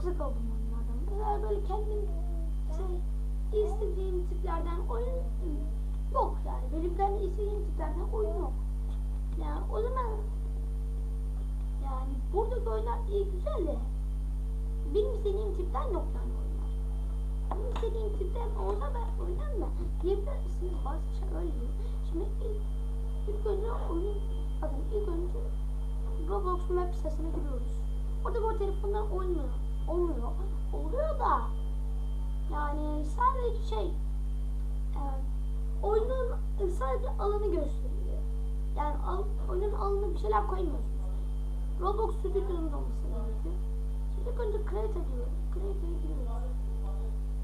çok sıkıldım onlardan. Mesela böyle kendim şey, istediğim tiplerden oyun yok yani. Benim kendi istediğim tiplerden oyun yok. Yani o zaman yani buradaki oyunlar iyi güzel de benim istediğim tipten yok yani oyunlar. Benim istediğim tipten olsa ben oynarım da diyebilirsiniz bazı şey öyle diyor. Şimdi ilk, ilk önce oyun bakın ilk önce Roblox web sitesine giriyoruz. Orada bu telefondan olmuyor. Olmuyor. Oluyor da yani sadece şey e, oyunun sadece alanı gösteriyor. Yani al, oyunun alanına bir şeyler koymuyorsunuz. Roblox stüdyonuz olması gerekiyor. Şimdi önce create diyoruz. Create'e giriyoruz.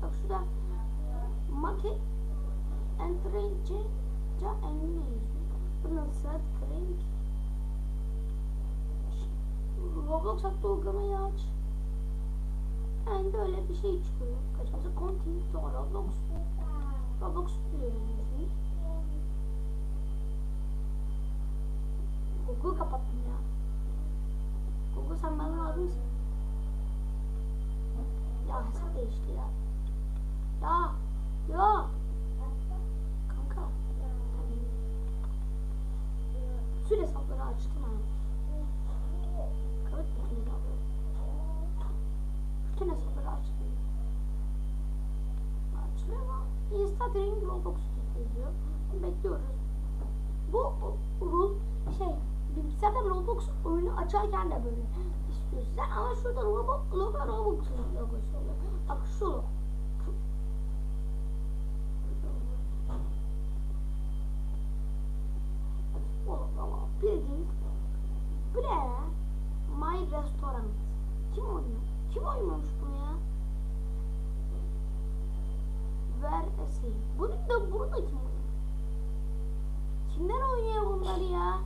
Bak şurada market entry ca yazıyor. Bundan set create Roblox hatta uygulamayı aç. Yani böyle bir şey çıkıyor. Kaçımıza continue to Roblox. Roblox diyoruz. Google kapattım ya. Google sen bana lazım? Ya hesap değişti ya. Ya. Ya. Kanka. Bütün hesapları açtım ha. Kapat bütün hesapları. Bütün hesapları açtım. Açmıyor ama Instagram Roblox yazıyor. Bekliyoruz. Bu rule şey bilgisayarda Roblox oyunu açarken de böyle istiyor size ama şurada Roblox logo Roblox'un logosu oluyor. Bak şu. Bildiğiniz ya? My Restaurant. Kim oynuyor? Kim oynuyormuş bunu ya? Ver essay. Bunu da bunu da kim oynuyor? Kimler oynuyor bunları ya?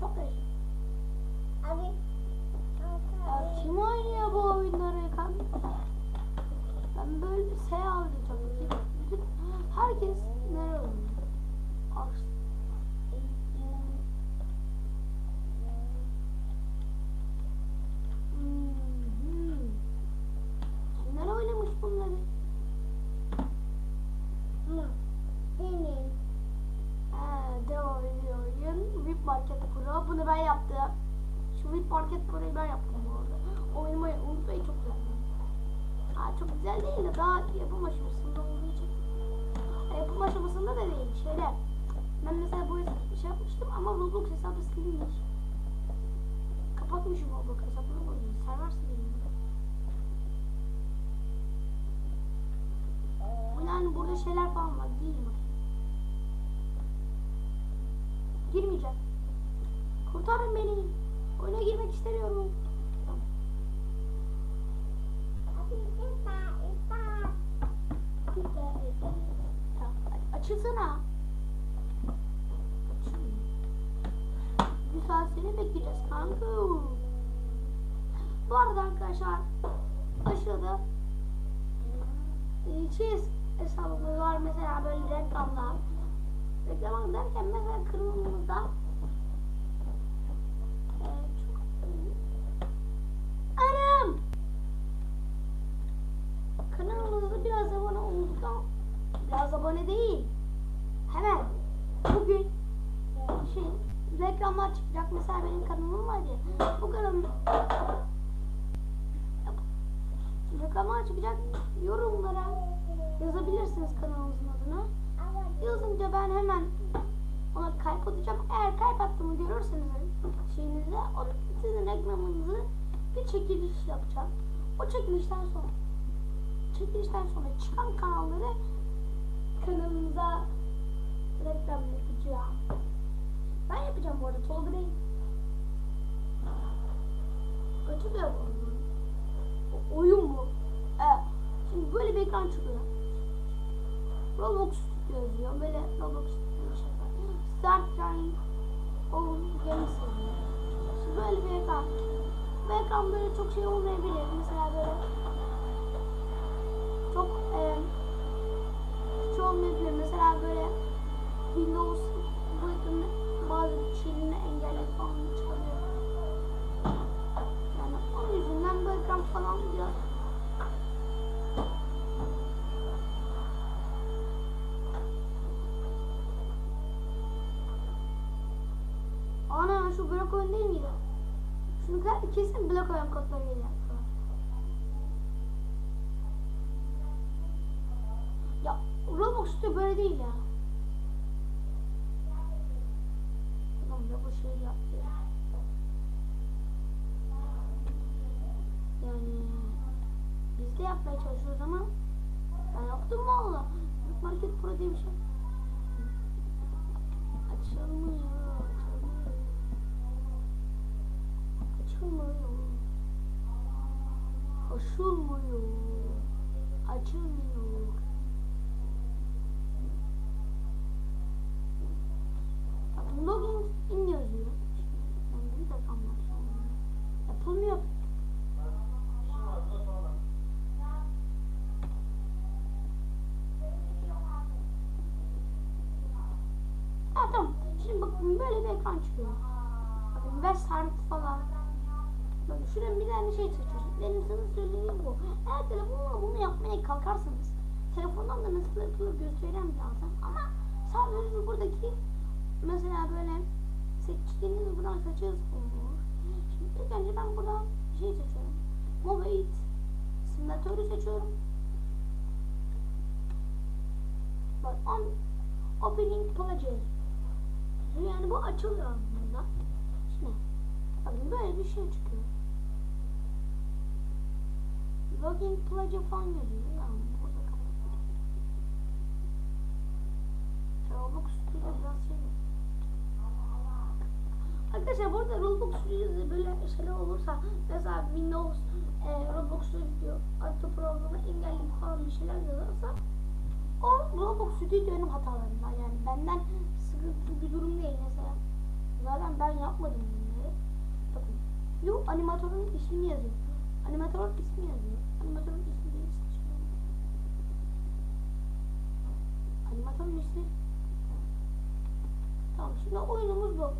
Çok değişik. Abi. Ya kim oynuyor bu oyunları kanka? Ben böyle bir şey alacağım. Bütün herkes nereye oynuyor? Ars. Hmm. Kimler oynamış bunları? Benim. Ha, devam ediyor oyun. VIP Market Pro. Bunu ben yaptım. Şu VIP Market Pro'yu ben yaptım bu arada. Oynamayı unutmayı çok güzel. Ha, çok güzel değil de daha yapım aşamasında olduğu için. Yapım aşamasında da değil. Şöyle. Ben mesela bu şey yapmıştım ama Roblox hesabı silinmiş. Kapatmışım Roblox hesabını koydum. Server silinmiş. Yani burada şeyler falan var. Değil mi? Girmeyeceğim. Kurtarın beni. Oyuna girmek istemiyorum. Tamam. Açılsana. Bir saat seni bekleyeceğiz kanka. Bu arada arkadaşlar aşağıda şey hesabımız var mesela böyle reklamlar. Reklam derken mesela kanalımızda e, çok Anam! Kanalımızda biraz abone olduktan biraz abone değil. Hemen bugün şey reklamlar Mesela benim kanalım var ya. Bu kanalım reklamlar çıkacak. Yorumlara yazabilirsiniz kanalımızın adını. Yazınca ben hemen ona kalp atacağım. Eğer kalp attığımı görürseniz şeyinizde o sizin reklamınızı bir çekiliş yapacağım. O çekilişten sonra çekilişten sonra çıkan kanalları kanalımıza reklam yapacağım. Ben yapacağım bu arada Tolga değil. Kötü. O- Oyun mu? Evet. Şimdi böyle bir ekran çıkıyor. Roblox yazıyor. Böyle Roblox bir şey var. Start trying all games yazıyor. Şimdi böyle bir ekran. Bu ekran böyle çok şey olmayabilir. Mesela böyle çok e, hiç olmayabilir. Mesela böyle Windows bu ekranın bazı şeylerini engelli falan çıkabilir. falan ya. Ana şu blok oyun değil miydi? Şunu kesin blok oyun kodları geliyor. Ya Roblox'ta böyle değil ya. Yaptım valla. Market Pro diye bir. Açılmıyor, açılmıyor. Açılmıyor. Açılmıyor. Açılmıyor. Bakın login in yazıyor. Ben bir de anlatsam. Yapılmıyor. Ha tamam. Şimdi bakın böyle bir ekran çıkıyor. Web service falan. Bakın şuraya bir tane şey seçiyorsun. Benim sana söylediğim bu. Eğer telefonla bunu yapmaya kalkarsanız telefondan da nasıl yapılır göstereceğim birazdan. Ama sadece buradaki mesela böyle seçtiğiniz buradan seçiyoruz olur. Şimdi ilk önce ben buradan şey seçiyorum. Mobile simülatörü seçiyorum. Bak on opening player. Yani bu açılıyor aslında. Şimdi bakın böyle bir şey çıkıyor. Login player falan yazıyor. Yani burada. Roblox Studio biraz şey. Arkadaşlar burada Roblox Studio'da böyle şeyler olursa mesela Windows e, Roblox Studio Auto programı engelli falan bir şeyler yazarsa o Roblox Studio'nun hatalarından yani benden sıkıntı bir durum değil mesela. Zaten ben yapmadım bunları. Bakın. Yo animatörün ismini yazıyor. Animatör ismi yazıyor. Animatörün ismi değil. Animatörün ismi. Tamam şimdi oyunumuz bu.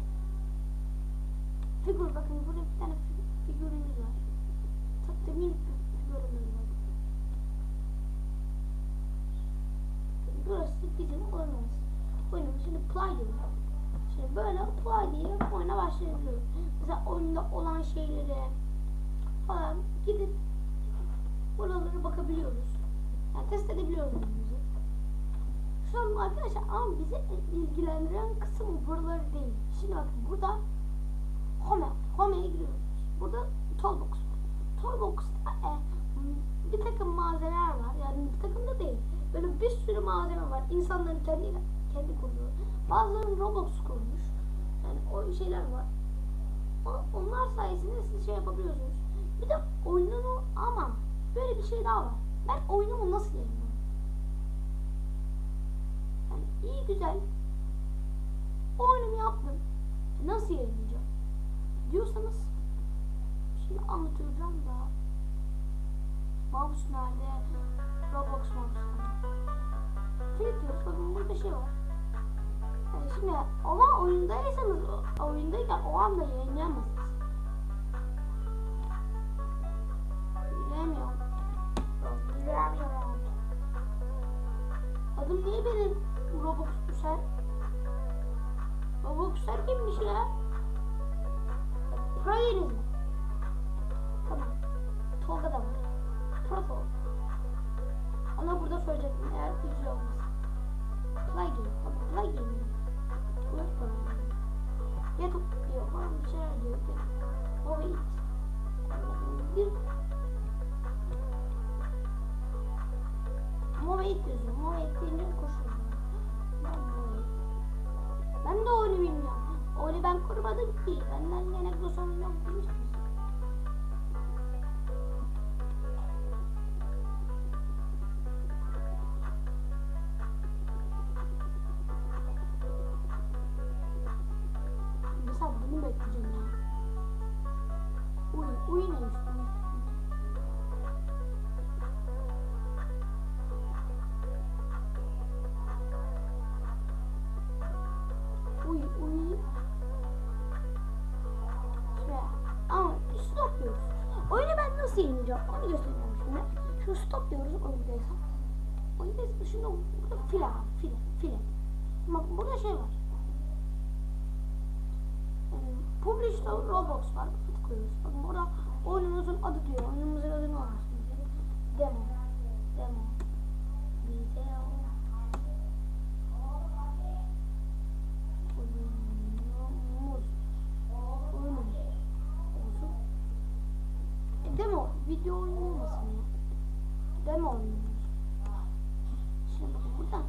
Figür bakın burada bir tane fi- figürümüz var. Da minik figürümüz var. Burası bizim oyunumuz. Oyunumuz şimdi play diyor. Şimdi böyle play diye oyuna başlayabiliyoruz. Mesela oyunda olan şeylere falan gidip buralara bakabiliyoruz. Yani test edebiliyoruz oyunumuzu. Şu an arkadaşlar ama bizi ilgilendiren kısım buraları değil. Şimdi bakın burada Home, Home'ye giriyoruz. Burada Toolbox. Toolbox'ta e, bir takım malzemeler var. Yani bir takım da değil. Böyle bir sürü malzeme var. İnsanların kendi kendi kurduğu. Bazıları Roblox kurmuş. Yani o şeyler var. Onlar sayesinde siz şey yapabiliyorsunuz. Bir de oyununu ama böyle bir şey daha var. Ben oyunumu nasıl yayınlarım? Yani iyi güzel oyunumu yaptım. Nasıl yayınlayacağım? diyorsanız şimdi anlatacağım da mouse nerede Bakın burada şey var yani şimdi ama oyundaysanız oyundayken o anda yayınlayamazsınız bilemiyorum bilemiyorum adım niye benim roblox Üser roblox Üser kimmiş ya Pro yeriz mi? Tamam. Tolga da var. Pro Tolga. Ona burada söyleyecektim eğer üzülü olmasın. Play game. Tamam play game. Yok falan bir şeyler diyor. Mobile it. Bir Mobile it yazıyor. Mobile it deyince koşuyor. İt. Ben de oyunu bilmiyorum. Oyunu ben kurmadım ki. Benden gene bu sorun yok yeneceğim? Onu göstereceğim şimdi. Şunu stop diyoruz oyundaysa. Oyundaysa şunu burada file var. File, file. Bak burada şey var. Ee, Publish'ta Roblox var. Tıklıyoruz. Bakın burada oyunumuzun adı diyor. Oyunumuzun adı ne olsun? Demo. Demo. Video oyunu olmasın. Demo oyunumuz. Şimdi bakın burada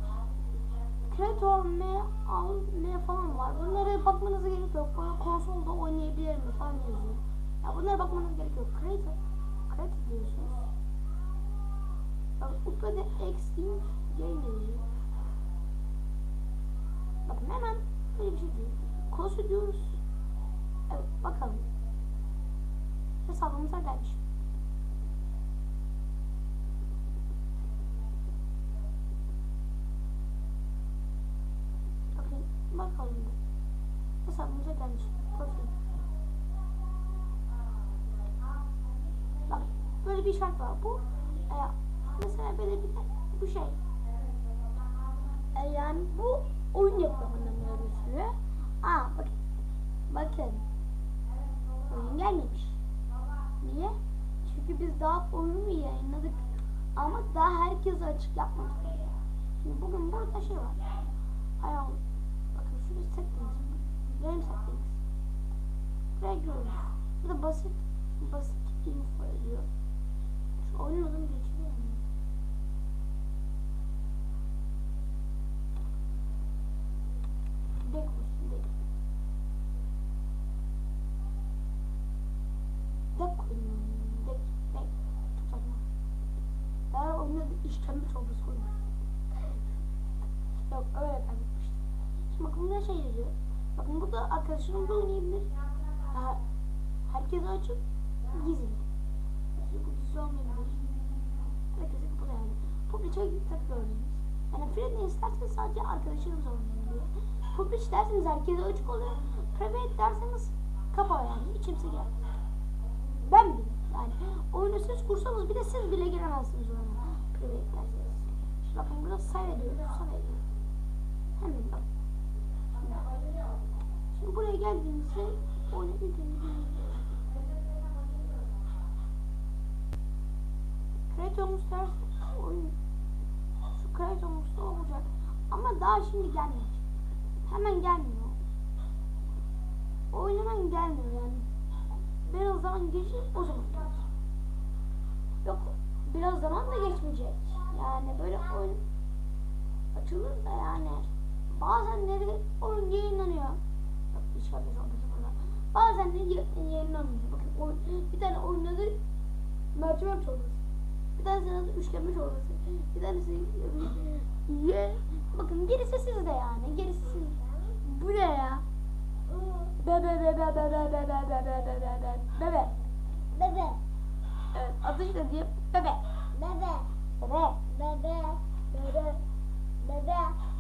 Creator M, Al, M falan var. Bunlara bakmanıza gerek yok. Böyle konsolda oynayabilir mi falan yazıyor. Ya bunlara bakmanıza gerek yok. Creator, Creator diyorsunuz. Bak Upa'da Extinct Game yazıyor. Bakın hemen böyle bir şey diyor. Close diyoruz. Evet bakalım. Hesabımıza gelmiş. Bakın bakalım. Hesabımıza gelmiş. Profil. Bak böyle bir şart var. Bu e, mesela böyle bir bu şey. E, yani bu oyun yapımında mı gözüküyor? Aa bakın. Bakın. Oyun gelmemiş. Niye? Çünkü biz daha oyunu yayınladık. Ama daha herkese açık yapmadık. Şimdi bugün burada şey var. Ayağım. Bakın şurada settings. Game settings. Buraya giriyoruz. Burada basit basit info yazıyor. Şu oyunun adını geçiriyor mu? Dek olsun dek. Dek. Dek saçma. Eğer oyunun adı işkembe çorbası koymuş. Yok öyle kaybetmiştim. Şimdi bakın burada şey yazıyor. Bakın burada arkadaşlarım da oynayabilir. Ha, herkese açık. Gizli. Bu gizli olmayabilir. Herkese kapalı yani. Publish'e tabii gördünüz. Yani Fred'le isterseniz sadece arkadaşlarımız oynayabiliyor. Publish derseniz herkese açık oluyor. Private derseniz kapalı yani. Hiç kimse gelmez. Ben bile yani oyunu siz kursanız bile siz bile giremezsiniz oyuna. Private derseniz. Bakın burada save ediyoruz. Save ediyoruz. Hemen bak. Şimdi buraya geldiğimizde oyunu yükleyelim. Kratos oyun şu Kratos'ta olacak. Ama daha şimdi gelmeyecek. Hemen gelmiyor. Oyun hemen gelmiyor yani. Biraz zaman geçir o zaman. Yok biraz zaman da geçmeyecek. Yani böyle oyun açılır da yani bazenleri oyun yayınlanıyor. Bak çorbası burada. Bazen de ya- yayınlanmıyor. Bakın oyun, bir tane oyun adı mercimek çorbası. Üçgenme çorbası. Bir tanesi ye. Bakın gerisi sizde yani. Gerisi sizde. Bu ne ya? Bebe bebe bebe bebe bebe bebe bebe bebe. Bebe. Evet adı işte diye bebe. Bebe. Bebe. Bebe. Bebe. Bebe. Bebe. Bebe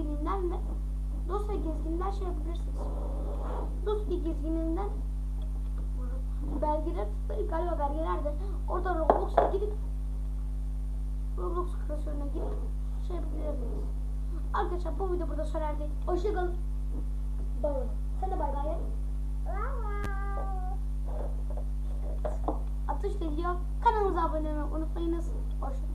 gezgininden ve dosya gezgininden şey yapabilirsiniz. Dosya gezgininden belgeler tıklayıp galiba belgelerde orada Roblox'a gidip Roblox klasörüne girip şey yapabilirsiniz. Arkadaşlar bu video burada sona erdi. Hoşçakalın. Bay bay. Sen de bay bay. Atış geliyor. Kanalımıza abone olmayı unutmayınız. Hoşçakalın.